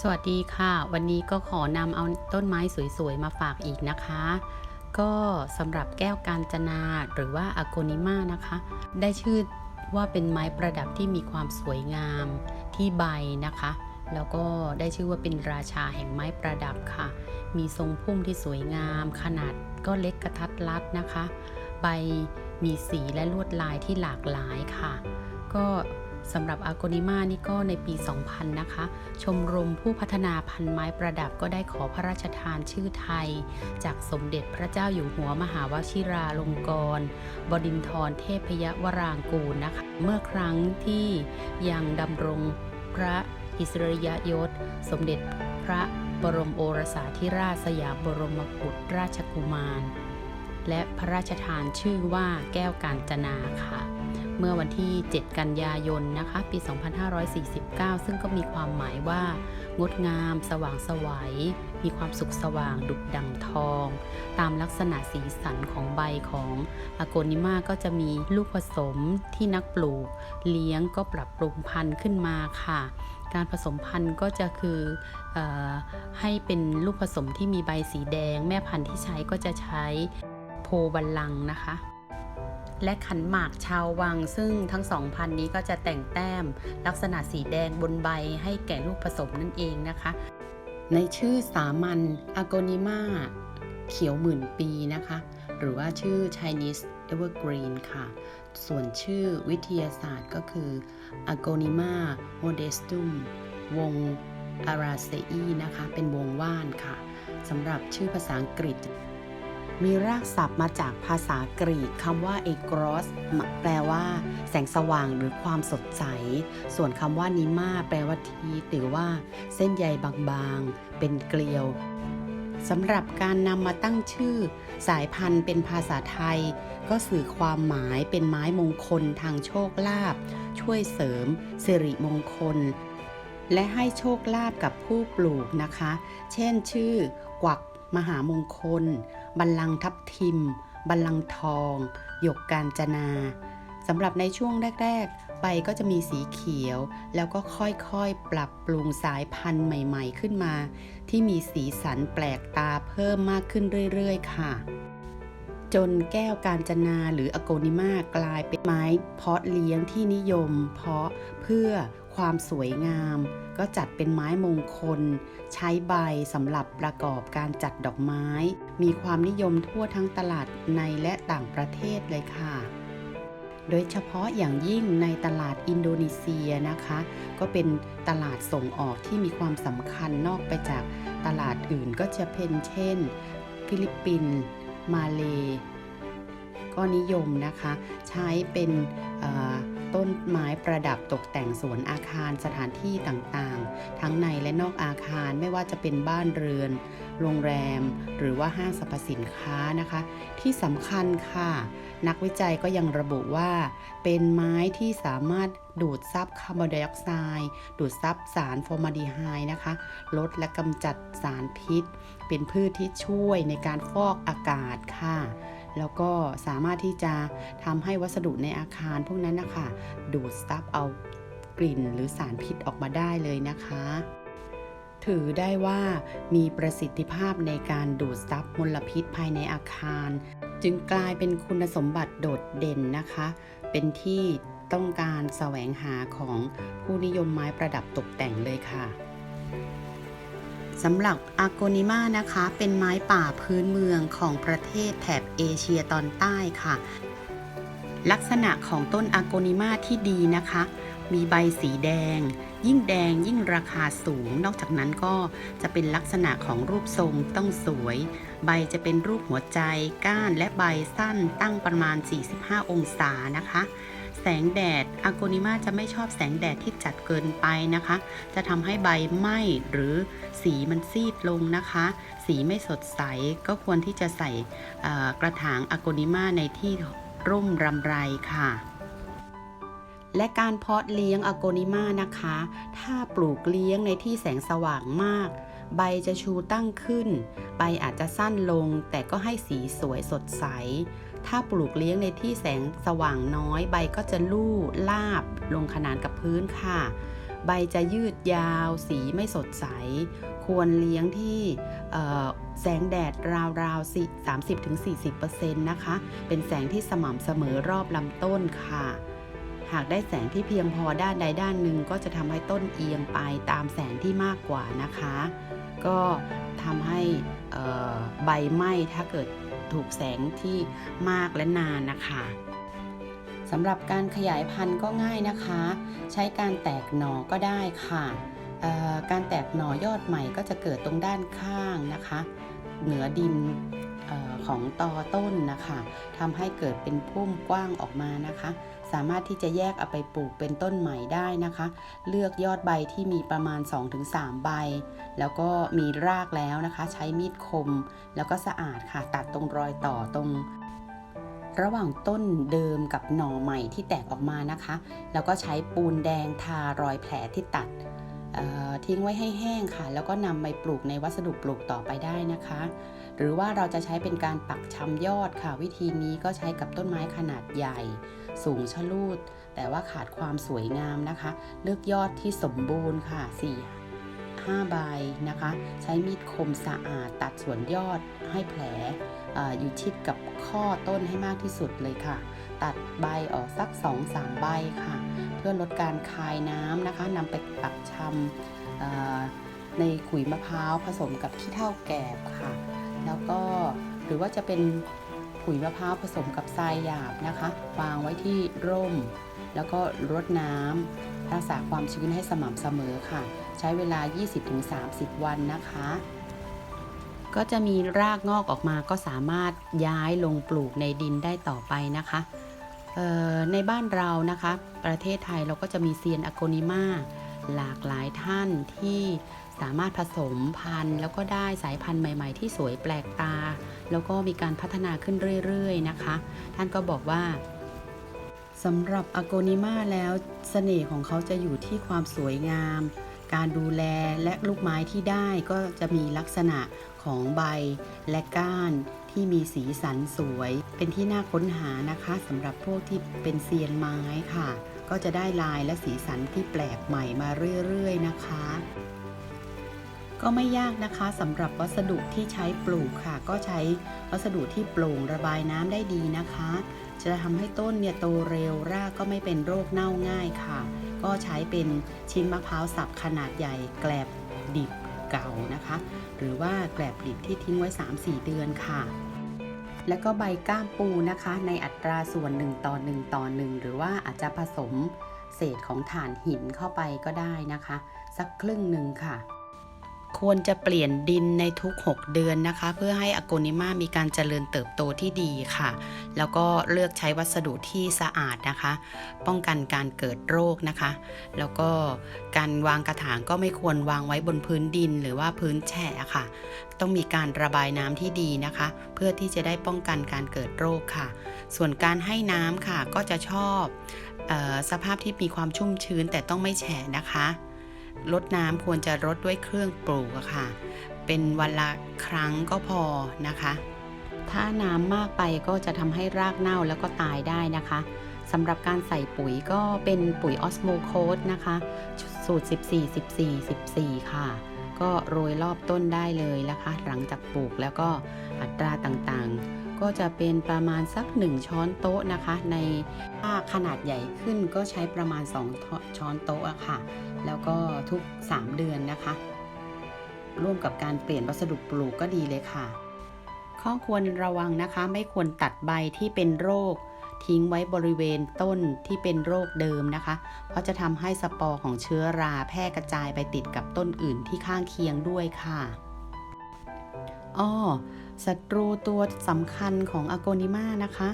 สวัสดีค่ะ วันนี้ก็ขอนำเอาต้นไม้สวยๆ มาฝากอีกนะคะ ก็สำหรับแก้วกาญจนาหรือว่าอโกนิมานะคะ ได้ชื่อว่าเป็นไม้ประดับที่มีความสวยงามที่ใบนะคะ แล้วก็ได้ชื่อว่าเป็นราชาแห่งไม้ประดับค่ะ มีทรงพุ่มที่สวยงาม ขนาดก็เล็กกระทัดรัดนะคะ ใบมีสีและลวดลายที่หลากหลายค่ะ ก็ สำหรับอ g โกนิมานี่ก็ในปี 2000 นะคะ ชมรมผู้พัฒนาพันไม้ประดับก็ได้ขอพระราชทานชื่อไทย จากสมเด็จพระเจ้าอยู่หัวมหาวชิราลงกรณบดินทรเทพยวรางกูลนะคะ เมื่อครั้งที่ยังดำรงพระอิสริยยศ สมเด็จพระบรมโอรสาธิราชสยามบรมกุฎราชกุมาร และพระราชทานชื่อว่าแก้วกาญจนาค่ะ เมื่อวันที่ 7 กันยายนนะคะ ปี 2549 ซึ่งก็มีความหมายว่า งดงาม สว่างไสวัย มีความสุขสว่างดุจดังทอง ตามลักษณะสีสันของใบของอโกนิมาก็จะมีลูกผสมที่นักปลูก เลี้ยงก็ปรับปรุงพันธุ์ขึ้นมาค่ะ การผสมพันธุ์ก็จะคือออให้เป็นลูกผสมที่มีใบสีแดง แม่พันธุ์ที่ใช้ก็จะใช้โพบัลลังนะคะ และขันหมากชาววัง ซึ่งทั้งสองพันนี้ก็จะแต่งแต้ม ลักษณะสีแดงบนใบให้แก่ลูกผสมนั่นเองนะคะ ในชื่อสามัญอ g โกนิมาเขียวหมื่นปีนะคะ หรือว่าชื่อ Chinese Evergreen ค่ะ ส่วนชื่อวิทยาศาสตร์ก็คือ a g o n i m a modestum วง Araceae นะคะ เป็นวงว่านค่ะสำหรับชื่อภาษาอังกฤษ มีรากศัพท์มาจากภาษากรีกคำว่า egros แปลว่า แสงสว่างหรือความสดใส ส่วนคำว่านิมาแปลว่าทีหรือว่า เส้นใยบางๆ เป็นเกลียวสำหรับการนำมาตั้งชื่อ สายพันธุ์เป็นภาษาไทย ก็สื่อความหมายเป็นไม้มงคลทางโชคลาภช่วยเสริมสิริมงคล และให้โชคลาภกับผู้ปลูกนะคะ เช่นชื่อกวัก มหามงคล บัลลังทับทิม บัลลังทอง หยกกาญจนาสำหรับในช่วงแรก ๆ ใบก็จะมีสีเขียว แล้วก็ค่อยๆ ปรับปรุงสายพันธุ์ใหม่ๆ ขึ้นมา ที่มีสีสันแปลกตาเพิ่มมากขึ้นเรื่อยๆ ค่ะ จนแก้วกาญจนาหรืออโกนิมากลายเป็นไม้เพาะเลี้ยงที่นิยม เพาะเพื่อ ความสวยงาม ก็จัดเป็นไม้มงคล ใช้ใบสำหรับประกอบการจัดดอกไม้ มีความนิยมทั่วทั้งตลาดในและต่างประเทศเลยค่ะโดยเฉพาะอย่างยิ่งในตลาดอินโดนีเซียนะคะ ก็เป็นตลาดส่งออกที่มีความสำคัญนอกไปจากตลาดอื่นก็จะเป็นเช่น ฟิลิปปินส์มาเล ก็นิยมนะคะ ใช้เป็นต้นไม้ประดับตกแต่งสวนอาคารสถานที่ต่างๆ ทั้งในและนอกอาคารไม่ว่าจะเป็นบ้านเรือน โรงแรม หรือว่าห้างสรรพสินค้านะคะ ที่สำคัญค่ะ นักวิจัยก็ยังระบุว่า เป็นไม้ที่สามารถดูดซับคาร์บอนไดออกไซด์ดูดซับสารฟอร์มาดีไฮด์นะคะ ลดและกำจัดสารพิษ เป็นพืชที่ช่วยในการฟอกอากาศค่ะ แล้วก็สามารถที่จะทำให้วัสดุในอาคารพวกนั้นนะคะ ดูดซับเอากลิ่นหรือสารพิษออกมาได้เลยนะคะ ถือได้ว่ามีประสิทธิภาพในการดูดซับมลพิษภายในอาคาร จึงกลายเป็นคุณสมบัติโดดเด่นนะคะ เป็นที่ต้องการแสวงหาของผู้นิยมไม้ประดับตกแต่งเลยค่ะ สำหรับอาโกนิมานะคะ เป็นไม้ป่าพื้นเมืองของประเทศแถบเอเชียตอนใต้ค่ะ ลักษณะของต้นอาโกนิมาที่ดีนะคะ มีใบสีแดง ยิ่งแดงยิ่งราคาสูง นอกจากนั้นก็จะเป็นลักษณะของรูปทรงต้องสวย ใบจะเป็นรูปหัวใจ ก้านและใบสั้นตั้งประมาณ 45 องศานะคะ แสงแดดอาโกนิมาจะไม่ชอบแสงแดดที่จัดเกินไปนะคะ จะทำให้ใบไหม้หรือสีมันซีดลงนะคะ สีไม่สดใสก็ควรที่จะใส่กระถางอาโกนิมาในที่ร่มรำไรค่ะและการเพาะเลี้ยงอโกนิมานะคะ ถ้าปลูกเลี้ยงในที่แสงสว่างมาก ใบจะชูตั้งขึ้น ใบอาจจะสั้นลง แต่ก็ให้สีสวยสดใส ถ้าปลูกเลี้ยงในที่แสงสว่างน้อยใบก็จะลู่ลาบลงขนานกับพื้นค่ะ ใบจะยืดยาว สีไม่สดใส ควรเลี้ยงที่แสงแดดราวๆ 30-40%นะคะ เป็นแสงที่สม่ำเสมอรอบลำต้นค่ะหากได้แสงที่เพียงพอด้านใดด้านหนึ่งก็จะทำให้ต้นเอียงไปตามแสงที่มากกว่านะคะ ก็ทำให้ใบไหม้ถ้าเกิด ถูกแสงที่มากและนานนะคะสำหรับการขยายพันธุ์ก็ง่ายนะคะ ใช้การแตกหน่อก็ได้ค่ะการแตกหน่อยอดใหม่ก็จะเกิดตรงด้านข้างนะคะ เหนือดิน ของตอต้นนะคะทำให้เกิดเป็นพุ่มกว้างออกมานะคะ สามารถที่จะแยกเอาไปปลูกเป็นต้นใหม่ได้นะคะ เลือกยอดใบที่มีประมาณ 2-3 ใบ แล้วก็มีรากแล้วนะคะ ใช้มีดคม แล้วก็สะอาดค่ะ ตัดตรงรอยต่อตรงระหว่างต้นเดิมกับหน่อใหม่ที่แตกออกมานะคะ แล้วก็ใช้ปูนแดงทารอยแผลที่ตัด ทิ้งไว้ให้แห้งค่ะ แล้วก็นำไปปลูกในวัสดุปลูกต่อไปได้นะคะ หรือว่าเราจะใช้เป็นการปักชำยอดค่ะ วิธีนี้ก็ใช้กับต้นไม้ขนาดใหญ่ สูงชะลูด แต่ว่าขาดความสวยงามนะคะ เลือกยอดที่สมบูรณ์ค่ะ4 5ใบนะคะ ใช้มีดคมสะอาดตัดส่วนยอดให้แผลออยู่ชิดกับข้อต้นให้มากที่สุดเลยค่ะ ตัดใบออกสัก 2-3 ใบค่ะ เพื่อลดการคายน้ำนะคะนำไปปักชำในขุยมะพร้าวผสมกับขี้เถ้าแกบค่ะ แล้วก็หรือว่าจะเป็นขุยมะพร้าวผสมกับทรายหยาบนะคะ วางไว้ที่ร่ม แล้วก็รดน้ำรักษาความชื้นให้สม่ำเสมอค่ะ ใช้เวลา 20-30 วันนะคะก็จะมีรากงอกออกมาก็สามารถย้ายลงปลูกในดินได้ต่อไปนะคะ ในบ้านเรานะคะ ประเทศไทยเราก็จะมีเซียนอโกนิมาหลากหลายท่านที่สามารถผสมพันธุ์ แล้วก็ได้สายพันธุ์ใหม่ ๆ ที่สวยแปลกตา แล้วก็มีการพัฒนาขึ้นเรื่อย ๆ นะคะ ท่านก็บอกว่าสำหรับอโกนิมาแล้วเสน่ห์ของเขาจะอยู่ที่ความสวยงาม การดูแลและลูกไม้ที่ได้ก็จะมีลักษณะของใบและก้าน ที่มีสีสันสวย เป็นที่น่าค้นหานะคะสำหรับพวกที่เป็นเซียนไม้ค่ะ ก็จะได้ลายและสีสันที่แปลกใหม่มาเรื่อยๆนะคะ ก็ไม่ยากนะคะสำหรับวัสดุที่ใช้ปลูกค่ะ ก็ใช้วัสดุที่โปร่งระบายน้ำได้ดีนะคะ จะทำให้ต้นเนี่ยโตเร็วรากก็ไม่เป็นโรคเน่าง่ายค่ะ ก็ใช้เป็นชิ้นมะพร้าวสับขนาดใหญ่แกลบดิบ เก่านะคะ หรือว่าแกลบดิบที่ทิ้งไว้ 3-4 เดือนค่ะ แล้วก็ใบก้ามปูนะคะ ในอัตราส่วน 1 ต่อ 1 ต่อ 1 หรือว่าอาจจะผสมเศษของถ่านหินเข้าไปก็ได้นะคะ สักครึ่งหนึ่งค่ะ ควรจะเปลี่ยนดินในทุก 6 เดือนนะคะ เพื่อให้อโกนิมามีการเจริญเติบโตที่ดีค่ะ แล้วก็เลือกใช้วัสดุที่สะอาดนะคะ ป้องกันการเกิดโรคนะคะ แล้วก็การวางกระถางก็ไม่ควรวางไว้บนพื้นดินหรือว่าพื้นแฉะค่ะ ต้องมีการระบายน้ำที่ดีนะคะ เพื่อที่จะได้ป้องกันการเกิดโรคค่ะ ส่วนการให้น้ำค่ะก็จะชอบออสภาพที่มีความชุ่มชื้นแต่ต้องไม่แฉะนะคะ รดน้ำควรจะรดด้วยเครื่องปลูกอะค่ะ เป็นวันละครั้งก็พอนะคะ ถ้าน้ำมากไปก็จะทำให้รากเน่าแล้วก็ตายได้นะคะสำหรับการใส่ปุ๋ยก็เป็นปุ๋ยออสโมโคสนะคะ สูตร 14 14 14 ค่ะ ก็โรยรอบต้นได้เลยนะคะ หลังจากปลูกแล้วก็อัตราต่างๆ ก็จะเป็นประมาณสัก 1 ช้อนโต๊ะนะคะ ในถ้าขนาดใหญ่ขึ้นก็ใช้ประมาณ 2 ช้อนโต๊ะอะค่ะ แล้วก็ทุก 3 เดือนนะคะ ร่วมกับการเปลี่ยนวัสดุปลูกก็ดีเลยค่ะ ข้อควรระวังนะคะ ไม่ควรตัดใบที่เป็นโรค ทิ้งไว้บริเวณต้นที่เป็นโรคเดิมนะคะ เพราะจะทำให้สปอร์ของเชื้อราแพร่กระจายไปติดกับต้นอื่นที่ข้างเคียงด้วยค่ะอ้อศัตรูตัวสำคัญของอโกนิมานะคะ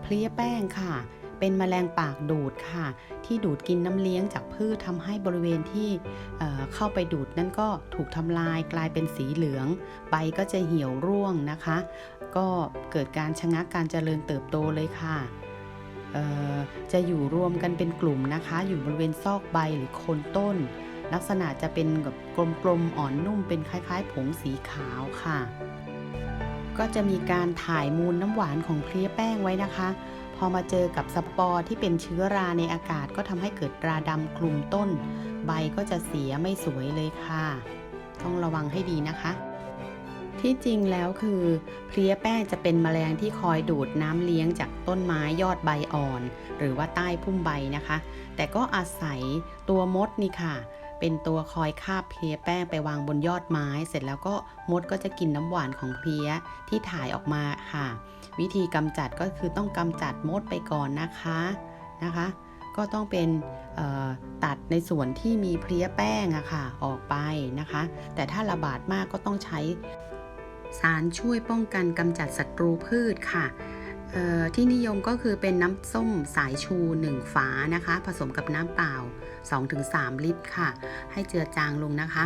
เพลี้ยแป้งค่ะ เป็นแมลงปากดูดค่ะ ที่ดูดกินน้ำเลี้ยงจากพืชทำให้บริเวณที่เเข้าไปดูดนั่นก็ถูกทำลายกลายเป็นสีเหลือง ใบก็จะเหี่ยวร่วงนะคะ ก็เกิดการชะงักการเจริญเติบโตเลยค่ะจะอยู่รวมกันเป็นกลุ่มนะคะ อยู่บริเวณซอกใบหรือโคนต้น ลักษณะจะเป็นแบบกลมๆอ่อนนุ่มเป็นคล้ายๆ ผงสีขาวค่ะ ก็จะมีการถ่ายมูลน้ำหวานของเพลี้ยแป้งไว้นะคะ พอมาเจอกับสปอร์ที่เป็นเชื้อราในอากาศก็ทำให้เกิดราดำคลุมต้น ใบก็จะเสียไม่สวยเลยค่ะ ต้องระวังให้ดีนะคะ ที่จริงแล้วคือเพลี้ยแป้งจะเป็นแมลงที่คอยดูดน้ำเลี้ยงจากต้นไม้ยอดใบอ่อน หรือว่าใต้พุ่มใบนะคะ แต่ก็อาศัยตัวมดนี่ค่ะ เป็นตัวคอยคาบเพลี้ยแป้งไปวางบนยอดไม้ เสร็จแล้วก็มดก็จะกินน้ำหวานของเพลี้ยที่ถ่ายออกมาค่ะ วิธีกำจัดก็คือต้องกำจัดมดไปก่อนนะคะนะคะ ก็ต้องเป็นตัดในส่วนที่มีเพลี้ยแป้งอะค่ะออกไปนะคะ แต่ถ้าระบาดมากก็ต้องใช้สารช่วยป้องกันกำจัดศัตรูพืชค่ะ ที่นิยมก็คือเป็นน้ำส้มสายชู 1 ฝานะคะ ผสมกับน้ำเปล่า 2-3 ลิตรค่ะ ให้เจือจางลงนะคะ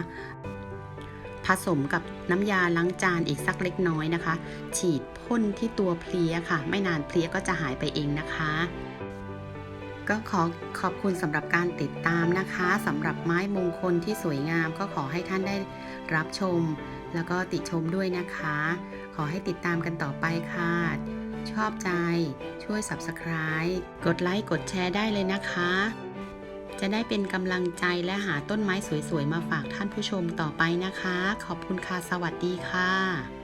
ผสมกับน้ำยาล้างจานอีกสักเล็กน้อยนะคะ ฉีดพ่นที่ตัวเพลี้ยค่ะ ไม่นานเพลี้ยก็จะหายไปเองนะคะ ก็ขอขอบคุณสำหรับการติดตามนะคะสำหรับไม้มงคลที่สวยงาม ก็ขอให้ท่านได้รับชม แล้วก็ติชมด้วยนะคะ ขอให้ติดตามกันต่อไปค่ะ ชอบใจ ช่วย Subscribe กดไลค์ กดแชร์ได้เลยนะคะ จะได้เป็นกำลังใจและหาต้นไม้สวยๆ มาฝากท่านผู้ชมต่อไปนะคะ ขอบคุณค่ะ สวัสดีค่ะ